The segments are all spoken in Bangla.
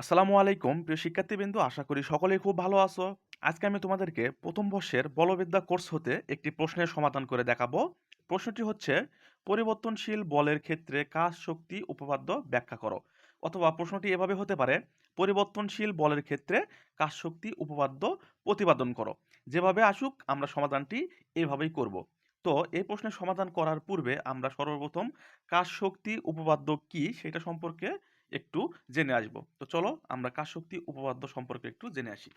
আসসালামু আলাইকুম। প্রিয় শিক্ষার্থীবৃন্দ, আশা করি সকলেই খুব ভালো আছো। আজকে আমি তোমাদেরকে প্রথম বর্ষের বলবিদ্যা কোর্স হতে একটি প্রশ্নের সমাধান করে দেখাবো। প্রশ্নটি হচ্ছে, পরিবর্তনশীল বলের ক্ষেত্রে কাজ শক্তি উপপাদ্য ব্যাখ্যা করো। অথবা প্রশ্নটি এভাবে হতে পারে, পরিবর্তনশীল বলের ক্ষেত্রে কাজ শক্তি উপপাদ্য প্রতিপাদন করো। যেভাবে আসুক, আমরা সমাধানটি এভাবেই করব। তো, এই প্রশ্নের সমাধান করার পূর্বে আমরা সর্বপ্রথম কাজ শক্তি উপপাদ্য কি, সেটা সম্পর্কে একটু জেনে আসব। তো চলো আমরা কাজ শক্তি উপপাদ্য সম্পর্কে একটু জেনে আসি।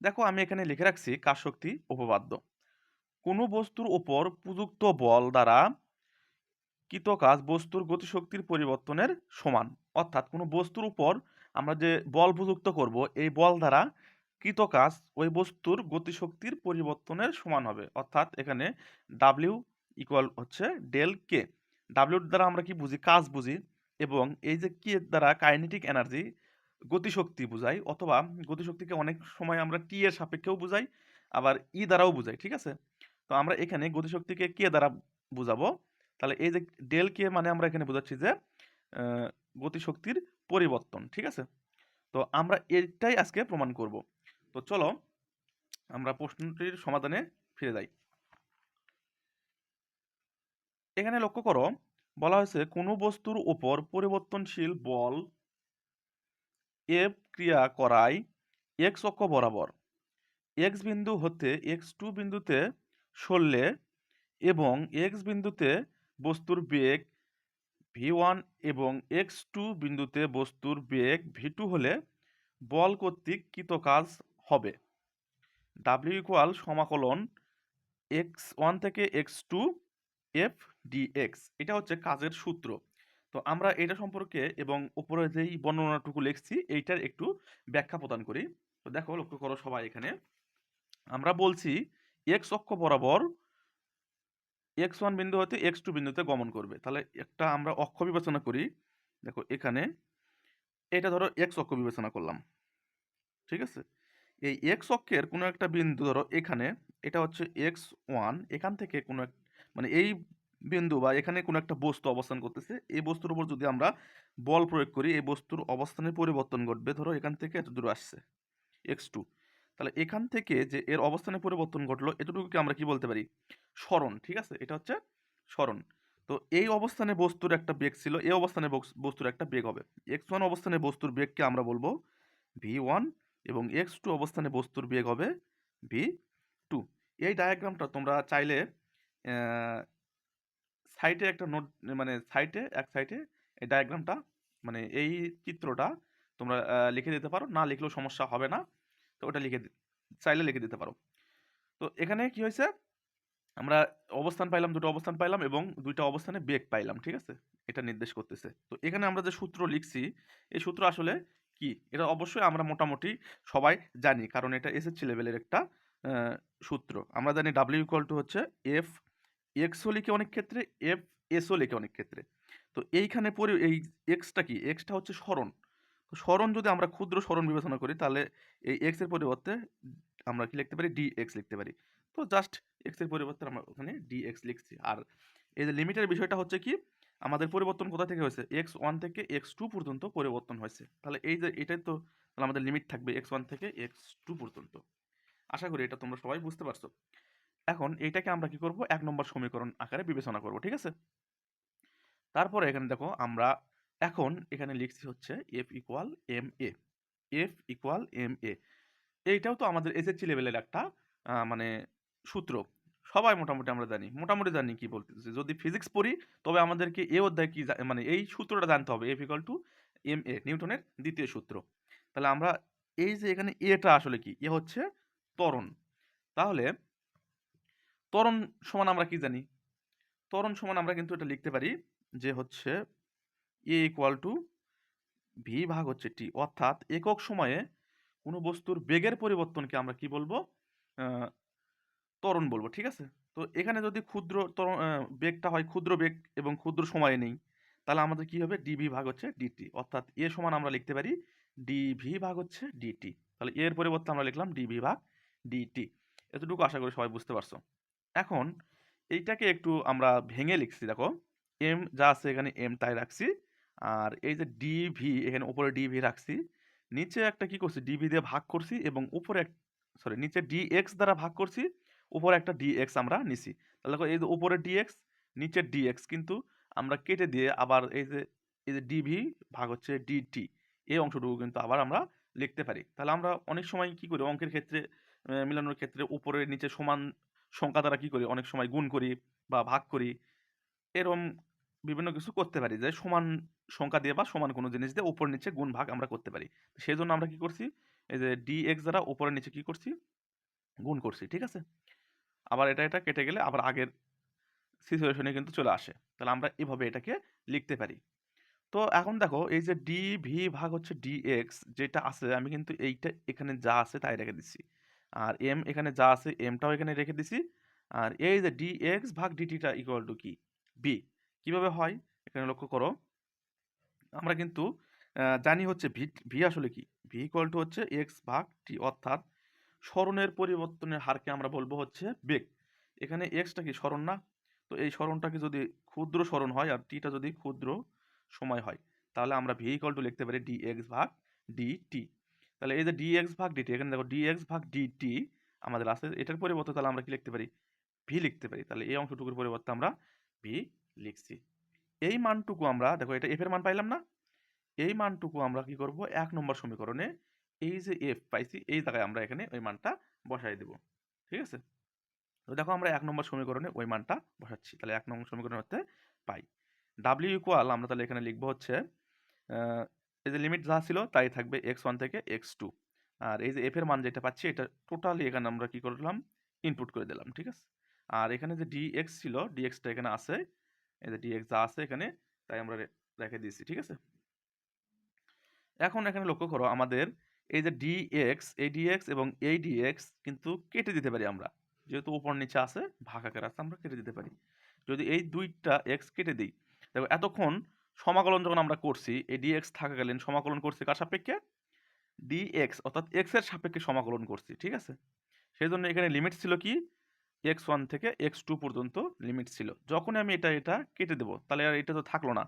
দেখো আমি এখানে লিখে রাখছি কাজ শক্তি উপপাদ্য। কোনো বস্তুর উপর প্রযুক্ত বল দ্বারা কৃত কাজ বস্তুর গতিশক্তির পরিবর্তনের সমান। অর্থাৎ কোনো বস্তুর উপর আমরা যে বল প্রযুক্ত করব, এই বল দ্বারা কৃতকাজ ওই বস্তুর গতিশক্তির পরিবর্তনের সমান হবে। অর্থাৎ এখানে ডাব্লিউ ইকুয়াল হচ্ছে ডেল কে ডাব্লিউর দ্বারা আমরা কি বুঝি? কাজ বুঝি এবং এই যে কে দ্বারা কাইনেটিক এনার্জি গতিশক্তি বুঝাই অথবা গতিশক্তিকে অনেক সময় আমরা টি এর সাপেক্ষেও বুঝাই, আবার ই দ্বারাও বুঝাই, ঠিক আছে? তো আমরা এখানে গতিশক্তিকে কে দ্বারা বুঝাবো। তাহলে এই যে ডেল কে মানে আমরা এখানে বোঝাচ্ছি যে গতিশক্তির পরিবর্তন, ঠিক আছে? তো আমরা এটাই আজকে প্রমাণ করব। তো চলো আমরা প্রশ্নটির সমাধানে ফিরে যাই। এখানে লক্ষ্য করো, বলা হয়েছে কোনো বস্তুর উপর পরিবর্তনশীল বল এফ ক্রিয়া করায় এক্স অক্ষ বরাবর। এক্স বিন্দু হতে এক্স টু বিন্দুতে সরলে এবং এক্স বিন্দুতে বস্তুর বেগ ভি ওয়ান এবং এক্স টু বিন্দুতে বস্তুর বেগ ভি টু হলে বল কর্তৃক কৃত কাজ হবে। ডাব্লিউ ইকুয়াল সমাকলন এক্স ওয়ান থেকে X two F D X এটা হচ্ছে কাজের সূত্র। তো আমরা এটা সম্পর্কে এবং উপরে যেই বর্ণনাটুকু লিখছি, এইটার একটু ব্যাখ্যা প্রদান করি। তো দেখো, লক্ষ্য করো সবাই এখানে। আমরা বলছি এক্স অক্ষ বরাবর এক্স ওয়ান বিন্দু হতে এক্স টু বিন্দুতে গমন করবে। তাহলে একটা আমরা অক্ষ বিবেচনা করি। দেখো, এখানে এটা ধরো এক্স অক্ষ বিবেচনা করলাম। ঠিক আছে? এই এক্স অক্ষের কোনো একটা বিন্দু ধরো এখানে, এটা হচ্ছে এক্স ওয়ান এখান থেকে কোনো এক মানে এই বিন্দু বা এখানে কোনো একটা বস্তু অবস্থান করতেছে, এই বস্তুর উপর যদি আমরা বল প্রয়োগ করি, এই বস্তুর অবস্থানের পরিবর্তন ঘটবে। ধরো এখান থেকে এত দূর আসছে এক্স টু তাহলে এখান থেকে যে এর অবস্থানের পরিবর্তন ঘটলো, এতটুকুকে আমরা কি বলতে পারি? স্মরণ, ঠিক আছে? এটা হচ্ছে স্মরণ। তো এই অবস্থানে বস্তুর একটা বেগ ছিল, এই অবস্থানে বস- বস্তুর একটা বেগ হবে। এক্স ওয়ান অবস্থানে বস্তুর বেগকে আমরা বলব ভি ওয়ান এবং এক্স টু অবস্থানে বস্তুর বেগ হবে ভি টু এই ডায়াগ্রামটা তোমরা চাইলে সাইটে একটা নোট মানে সাইটে এক সাইটে এই ডায়াগ্রামটা মানে এই চিত্রটা তোমরা লিখে দিতে পারো। না লিখলেও সমস্যা হবে না। তো ওটা লিখে চাইলে লিখে দিতে পারো। তো এখানে কি হয়েছে? আমরা অবস্থান পাইলাম, দুটো অবস্থান পাইলাম এবং দুইটা অবস্থানে বেগ পাইলাম, ঠিক আছে? এটা নির্দেশ করতেছে। তো এখানে আমরা যে সূত্র লিখছি, এই সূত্র আসলে কি? এটা অবশ্যই আমরা মোটামুটি সবাই জানি, কারণ এটা এসএসসি লেভেলের একটা সূত্র। আমরা জানি ডাব্লিউ ইকুয়াল টু হচ্ছে এফ এক্সও লিখে অনেক ক্ষেত্রে? এফ এসও লিখে অনেক ক্ষেত্রে? তো এইখানে পরি এই এক্সটা কি? এক্সটা হচ্ছে স্মরণ। তো স্মরণ যদি আমরা ক্ষুদ্র স্মরণ বিবেচনা করি, তাহলে এই এক্সের পরিবর্তে আমরা কি লিখতে পারি? ডি এক্স লিখতে পারি। তো জাস্ট এক্সের পরিবর্তে আমরা ওখানে ডি এক্স লিখছি। আর এই যে লিমিটের বিষয়টা হচ্ছে কি? আমাদের পরিবর্তন কোথা থেকে হয়েছে? এক্স ওয়ান থেকে এক্স টু পর্যন্ত পরিবর্তন হয়েছে। তাহলে এই যে এটাই তো, তাহলে আমাদের লিমিট থাকবে এক্স ওয়ান থেকে এক্স টু পর্যন্ত। আশা করি এটা তোমরা সবাই বুঝতে পারছ। এখন এইটাকে আমরা কি করব? এক নম্বর সমীকরণ আকারে বিবেচনা করব, ঠিক আছে? তারপরে এখানে দেখো আমরা এখন এখানে লিখছি হচ্ছে F equal M A F equal M A এইটাও তো আমাদের এসএসসি লেভেলের একটা মানে সূত্র। সবাই মোটামুটি আমরা জানি। মোটামুটি জানি কি বলতেছে। যদি ফিজিক্স পড়ি, তবে আমাদেরকে এ অধ্যায় কি মানে এই সূত্রটা জানতে হবে। F equal to M A নিউটনের দ্বিতীয় সূত্র। তাহলে আমরা এই যে এখানে এটা আসলে কি? এ হচ্ছে ত্বরণ। তাহলে ত্বরণ সমান আমরা কি জানি? ত্বরণ সমান আমরা কিন্তু এটা লিখতে পারি যে হচ্ছে এ ইকুয়াল টু ভি ভাগ হচ্ছে টি অর্থাৎ একক সময়ে কোনো বস্তুর বেগের পরিবর্তনকে আমরা কি বলব? ত্বরণ বলব, ঠিক আছে? তো এখানে যদি ক্ষুদ্র ত্বরণ বেগটা হয় ক্ষুদ্র বেগ এবং ক্ষুদ্র সময়ে নেই, তাহলে আমাদের কি হবে? ডিভি ভাগ হচ্ছে ডিটি অর্থাৎ এ সমান আমরা লিখতে পারি ডিভি ভাগ হচ্ছে ডিটি তাহলে এর পরিবর্তে আমরা লিখলাম ডিভি ভাগ ডিটি এতটুকু আশা করি সবাই বুঝতে পারছ। এখন এইটাকে একটু আমরা ভেঙে লিখছি, দেখো। এম যা আছে এখানে এম তাই রাখছি। আর এই যে ডিভি এখানে উপরে ডিভি রাখছি। নিচে একটা কি করছি? ডিভি দিয়ে ভাগ করছি এবং উপরে সরি নিচে ডিএক্স দ্বারা ভাগ করছি, উপরে একটা ডিএক্স আমরা নিছি। তাহলে দেখো, এই যে উপরে ডি ডিএক্স নিচের ডিএক্স কিন্তু আমরা কেটে দিয়ে আবার এই যে এই যে ডিভি ভাগ হচ্ছে ডিটি এই অংশটুকু কিন্তু আবার আমরা লিখতে পারি। তাহলে আমরা অনেক সময় কি করি? অঙ্কের ক্ষেত্রে মিলানোর ক্ষেত্রে উপরে নিচে সমান সংখ্যা দ্বারা কি করি? অনেক সময় গুণ করি বা ভাগ করি। এরম বিভিন্ন কিছু করতে পারি। যে সমান সংখ্যা দিয়ে বা সমান কোনো জিনিস দিয়ে উপর নিচে গুণ ভাগ আমরা করতে পারি। সেই জন্য আমরা কি করছি? এই যে ডি এক্স দ্বারা ওপরের নিচে কি করছি? গুণ করছি, ঠিক আছে? আবার এটা এটা কেটে গেলে আবার আগের সিচুয়েশনে কিন্তু চলে আসে। তাহলে আমরা এভাবে এটাকে লিখতে পারি। তো এখন দেখো, এই যে ডি ভি ভাগ হচ্ছে ডি এক্স যেটা আছে, আমি কিন্তু এইটা এখানে যা আছে তাই রেখে দিচ্ছি। আর এম এখানে যা আছে এমটাও এখানে রেখে দিছি। আর এই যে ডি এক্স ভাগ ডিটিটা ইকুয়াল টু কি? বি কীভাবে হয়? এখানে লক্ষ্য করো। আমরা কিন্তু জানি হচ্ছে ভি ভি আসলে কি? ভি ইকুয়াল টু হচ্ছে এক্স ভাগ টি অর্থাৎ স্মরণের পরিবর্তনের হারকে আমরা বলব হচ্ছে বেগ। এখানে এক্সটা কি স্মরণ না? তো এই স্মরণটাকে যদি ক্ষুদ্র স্মরণ হয়, আর টিটা যদি ক্ষুদ্র সময় হয়, তাহলে আমরা ভি ইকুয়াল টু লিখতে পারি ডি এক্স ভাগ ডি টি তাহলে এই যে এক্স ভাগ ডিটি এখানে দেখো এক্স ভাগ ডিটি আমাদের আছে, এটার পরিবর্তে তাহলে আমরা কি লিখতে পারি? ভি লিখতে পারি। তাহলে এই অংশটুকুর পরিবর্তে আমরা ভি লিখছি। এই মানটুকু আমরা, দেখো এটা এফ এর মান পাইলাম না, এই মানটুকু আমরা কি করব? এক নম্বর সমীকরণে এই যে এফ পাইছি, এই জায়গায় আমরা এখানে ওই মানটা বসাই দেব। ঠিক আছে? তো দেখো আমরা এক নম্বর সমীকরণে ওই মানটা বসাচ্ছি, তাহলে এক নম্বর সমীকরণ হতে পাই। ডাব্লিউ ইকুয়াল আমরা তাহলে এখানে লিখব হচ্ছে এই যে লিমিট যা ছিল তাই থাকবে এক্স ওয়ান থেকে এক্স টু আর এই যে এফের মান যেটা পাচ্ছি, এটা টোটালি এখানে আমরা কি করলাম? ইনপুট করে দিলাম, ঠিক আছে? আর এখানে যে ডিএক্স ছিল ডিএক্সটা এখানে আছে, এই যে ডিএক্স যা আছে এখানে, তাই আমরা রেখে দিয়েছি, ঠিক আছে? এখন এখানে লক্ষ্য করো, আমাদের এই যে ডিএক্স এই ডিএক্স এবং এই ডিএক্স কিন্তু কেটে দিতে পারি আমরা। যেহেতু উপর নিচে আছে, ভাগ আকার আছে, আমরা কেটে দিতে পারি। যদি এই দুইটা এক্স কেটে দিই, দেখো এতক্ষণ সমাকলন যখন আমরা করছি, এই ডিএক্স থাকাকালীন সমাকলন করছি কার সাপেক্ষে? ডিএক্স অর্থাৎ এক্সের সাপেক্ষে সমাকলন করছি, ঠিক আছে? সেই জন্য এখানে লিমিট ছিল কি? এক্স ওয়ান থেকে এক্স টু পর্যন্ত লিমিট ছিল। যখন আমি এটা এটা কেটে দেবো, তাহলে আর এটা তো থাকল না।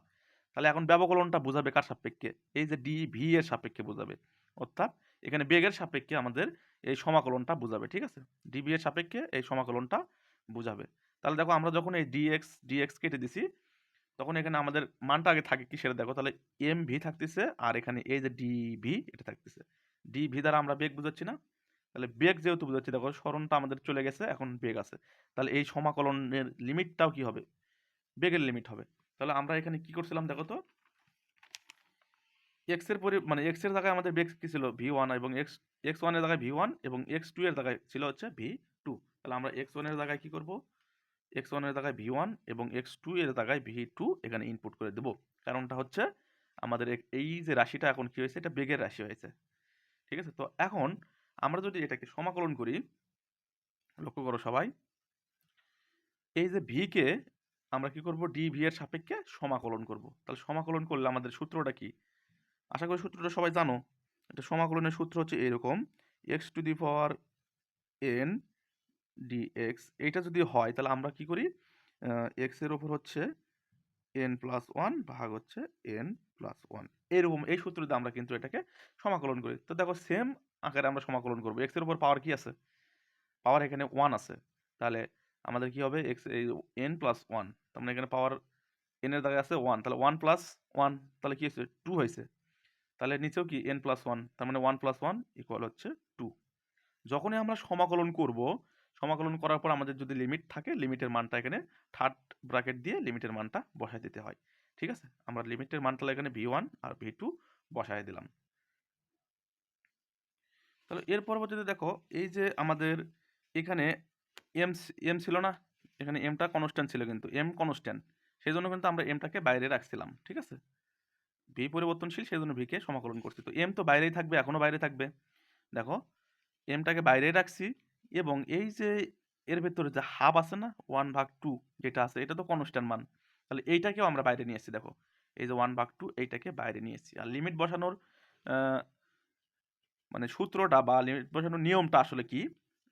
তাহলে এখন ব্যবকলনটা বোঝাবে কার সাপেক্ষে? এই যে ডি ভি এর সাপেক্ষে বোঝাবে। অর্থাৎ এখানে বেগের সাপেক্ষে আমাদের এই সমাকলনটা বোঝাবে, ঠিক আছে? ডিবি এর সাপেক্ষে এই সমাকলনটা বোঝাবে। তাহলে দেখো আমরা যখন এই ডিএক্স ডিএক্স কেটে দিছি তখন এখানে আমাদের মানটা আগে থাকে কি সেটা দেখো তাহলে এম ভি থাকতেছে আর এখানে এই যে ডি ভি এটা থাকতেছে। ডি ভি দ্বারা আমরা বেগ বুঝাচ্ছি না? তাহলে বেগ যেহেতু বুঝাচ্ছি, দেখো স্মরণটা আমাদের চলে গেছে, এখন বেগ আছে। তাহলে এই সমাকলনের লিমিটটাও কি হবে? বেগের লিমিট হবে। তাহলে আমরা এখানে কি করছিলাম দেখো তো? এক্সের পরি মানে এক্সের জায়গায় আমাদের বেগ কি ছিল? ভি ওয়ান এবং এক্স এক্স ওয়ানের জায়গায় ভি ওয়ান এবং এক্স টু এর জায়গায় ছিল হচ্ছে ভি টু তাহলে আমরা এক্স ওয়ানের জায়গায় কি করব? এক্স ওয়ানের জায়গায় ভি ওয়ান এবং এক্স টু এর জায়গায় ভি টু এখানে ইনপুট করে দেব। কারণটা হচ্ছে আমাদের এই যে রাশিটা এখন কি হয়েছে? এটা বেগের রাশি হয়েছে। ঠিক আছে? তো এখন আমরা যদি এটাকে সমাকলন করি, লক্ষ্য করো সবাই, এই যে ভি কে আমরা কি করব? ডি ভি এর সাপেক্ষে সমাকলন করব। তাহলে সমাকলন করলে আমাদের সূত্রটা কি? আশা করি সূত্রটা সবাই জানো। এটা সমাকলনের সূত্র হচ্ছে এরকম X to the power N D X এইটা যদি হয়, তাহলে আমরা কি করি? এক্সের ওপর হচ্ছে এন প্লাস ওয়ান ভাগ হচ্ছে এন প্লাস ওয়ান এরকম, এই সূত্র দিয়ে আমরা কিন্তু এটাকে সমাকলন করি। তো দেখো সেম আকারে আমরা সমাকলন করব। এক্সের উপর পাওয়ার কি আছে? পাওয়ার এখানে ওয়ান আছে। তাহলে আমাদের কি হবে? এক্স এই এন প্লাস ওয়ান তার মানে এখানে পাওয়ার এন এর জায়গায় আছে ওয়ান তাহলে ওয়ান প্লাস ওয়ান তাহলে কি হয়েছে? টু হয়েছে। তাহলে নিচেও কি? এন প্লাস ওয়ান তার মানে ওয়ান প্লাস ওয়ান ইকুয়াল হচ্ছে টু যখনই আমরা সমাকলন করব সমাকলন করার পর আমাদের যদি লিমিট থাকে লিমিটের মানটা এখানে থার্ড ব্র্যাকেট দিয়ে লিমিটের মানটা বসায় দিতে হয়। ঠিক আছে? আমরা লিমিটের মানটা এখানে ভি ওয়ান আর ভি টু বসায় দিলাম। তাহলে এর পরবর্তীতে দেখো, এই যে আমাদের এখানে এম এম ছিল না? এখানে এমটা কনস্ট্যান্ট ছিল কিন্তু। এম কনস্ট্যান্ট সেই জন্য কিন্তু আমরা এমটাকে বাইরে রাখছিলাম। ঠিক আছে? ভি পরিবর্তনশীল সেই জন্য ভিকে সমাকলন করছি। তো এম তো বাইরেই থাকবে এখনও বাইরে থাকবে। দেখো এমটাকে বাইরেই রাখছি এবং এই যে, এর ভেতরে যে হাফ আছে না, ওয়ান ভাগ টু যেটা আছে, এটা তো কনস্ট্যান্ট মান। তাহলে এইটাকেও আমরা বাইরে নিয়ে এসেছি দেখো। এই যে ওয়ান ভাগ টু, এইটাকে বাইরে নিয়ে এসেছি আর লিমিট বসানোর মানে সূত্রটা বা লিমিট বসানোর নিয়মটা আসলে কি?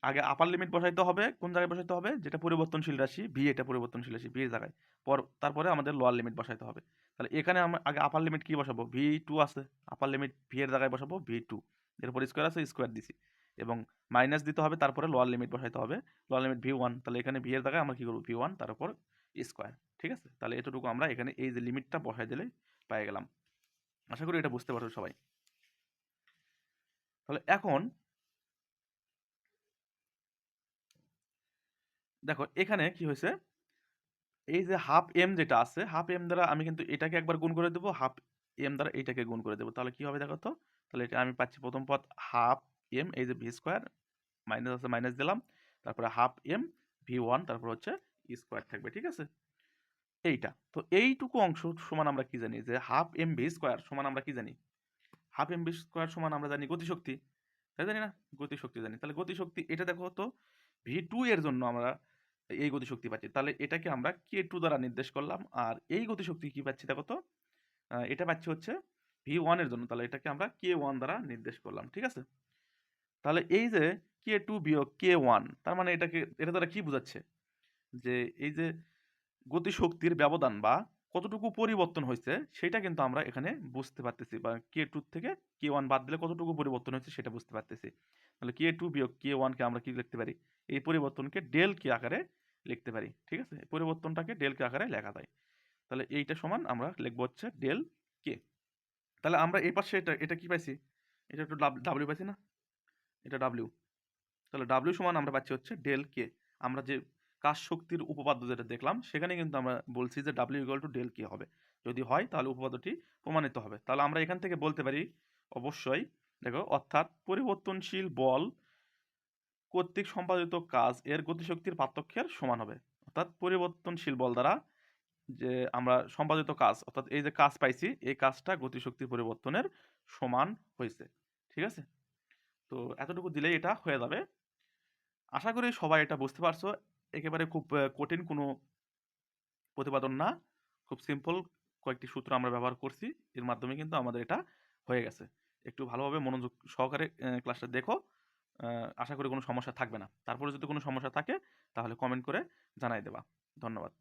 আগে আপার লিমিট বসাইতে হবে, কোন জায়গায় বসাইতে হবে? যেটা পরিবর্তনশীল রাশি ভি এটা পরিবর্তনশীল রাশি ভি এর জায়গায়। পর, তারপরে আমাদের লোয়ার লিমিট বসাইতে হবে। তাহলে এখানে আমরা, আগে আপার লিমিট কি বসাবো? ভি টু আছে। আপার লিমিট ভি এর জায়গায় বসাবো ভি টু এরপর স্কোয়ার আছে স্কোয়ার দিছি। এবং মাইনাস দিতে হবে, তারপরে লোয়ার লিমিট বসাইতে হবে। লোয়ার লিমিট ভি ওয়ান তাহলে এখানে ভি এর জায়গায় আমরা কি করব? ভি ওয়ান তার উপর স্কোয়ার ঠিক আছে? তাহলে এতটুকু আমরা এখানে এই যে লিমিটটা বসাই দিলে পেয়ে গেলাম। আশা করি এটা বুঝতে পারছ সবাই। তাহলে এখন দেখো, এখানে কি হয়েছে? এই যে হাফ এম যেটা আছে হাফ এম দ্বারা আমি কিন্তু এটাকে একবার গুণ করে দেবো হাফ এম দ্বারা এইটাকে গুণ করে দেবো। তাহলে কি হবে দেখো তো? তাহলে এটা আমি পাচ্ছি প্রথম পদ হাফ এম এই যে ভি স্কোয়ার মাইনাস আছে মাইনাস দিলাম, তারপরে হাফ এম ভি ওয়ান তারপর হচ্ছে স্কোয়ার থাকবে, ঠিক আছে? এইটা, তো এইটুকু অংশ সমান আমরা কি জানি? যে হাফ এম ভি স্কোয়ার সমান আমরা কি জানি? হাফ এম ভি স্কোয়ার সমান আমরা জানি গতিশক্তি। তাই জানি না? গতিশক্তি জানি। তাহলে গতিশক্তি, এটা দেখো তো ভি টু এর জন্য আমরা এই গতিশক্তি পাচ্ছি। তাহলে এটাকে আমরা কে টু দ্বারা নির্দেশ করলাম, আর এই গতিশক্তি কি পাচ্ছি দেখো তো? এটা পাচ্ছি হচ্ছে ভি ওয়ানের জন্য। তাহলে এটাকে আমরা কে ওয়ান দ্বারা নির্দেশ করলাম, ঠিক আছে? তাহলে এই যে কে টু বিয়োগ কে ওয়ান তার মানে এটাকে, এটা তারা কি বোঝাচ্ছে? যে এই যে গতিশক্তির ব্যবধান বা কতটুকু পরিবর্তন হয়েছে, সেটা কিন্তু আমরা এখানে বুঝতে পারতেছি বা কে টু থেকে কে ওয়ান বাদ দিলে কতটুকু পরিবর্তন হয়েছে, সেটা বুঝতে পারতেছি। তাহলে কে টু বিয়োগ কে ওয়ানকে আমরা কি লিখতে পারি? এই পরিবর্তনকে ডেল কে আকারে লিখতে পারি, ঠিক আছে? পরিবর্তনটাকে ডেল কে আকারে লেখা যায়। তাহলে এইটা সমান আমরা লিখব হচ্ছে ডেল কে তাহলে আমরা এই পাশে এটা এটা কি পাইছি? এটা একটু ডাব্লিউ পাইছি না? এটা ডাব্লিউ তাহলে ডাব্লিউ সমান আমরা পাচ্ছি হচ্ছে ডেল কে আমরা যে কাজ শক্তির উপপাদ্য যেটা দেখলাম, সেখানে কিন্তু আমরা বলছি যে W equal to del K হবে। যদি হয়, তাহলে উপপাদ্যটি প্রমাণিত হবে। তাহলে আমরা এখান থেকে বলতে পারি, অবশ্যই, দেখো, অর্থাৎ পরিবর্তনশীল বল কর্তৃক সম্পাদিত কাজ এর গতিশক্তির পার্থক্যের সমান হবে। অর্থাৎ পরিবর্তনশীল বল দ্বারা যে আমরা সম্পাদিত কাজ, অর্থাৎ এই যে কাজ পাইছি, এই কাজটা গতিশক্তির পরিবর্তনের সমান হয়েছে ঠিক আছে? তো এতটুকু দিলেই এটা হয়ে যাবে। আশা করি সবাই এটা বুঝতে পারছ। একেবারে খুব কঠিন কোনো প্রতিপাদন না। খুব সিম্পল কয়েকটি সূত্র আমরা ব্যবহার করছি। এর মাধ্যমে কিন্তু আমাদের এটা হয়ে গেছে। একটু ভালোভাবে মনোযোগ সহকারে ক্লাসটা দেখো। আশা করি কোনো সমস্যা থাকবে না। তারপরে যদি কোনো সমস্যা থাকে, তাহলে কমেন্ট করে জানাই দেবা। ধন্যবাদ।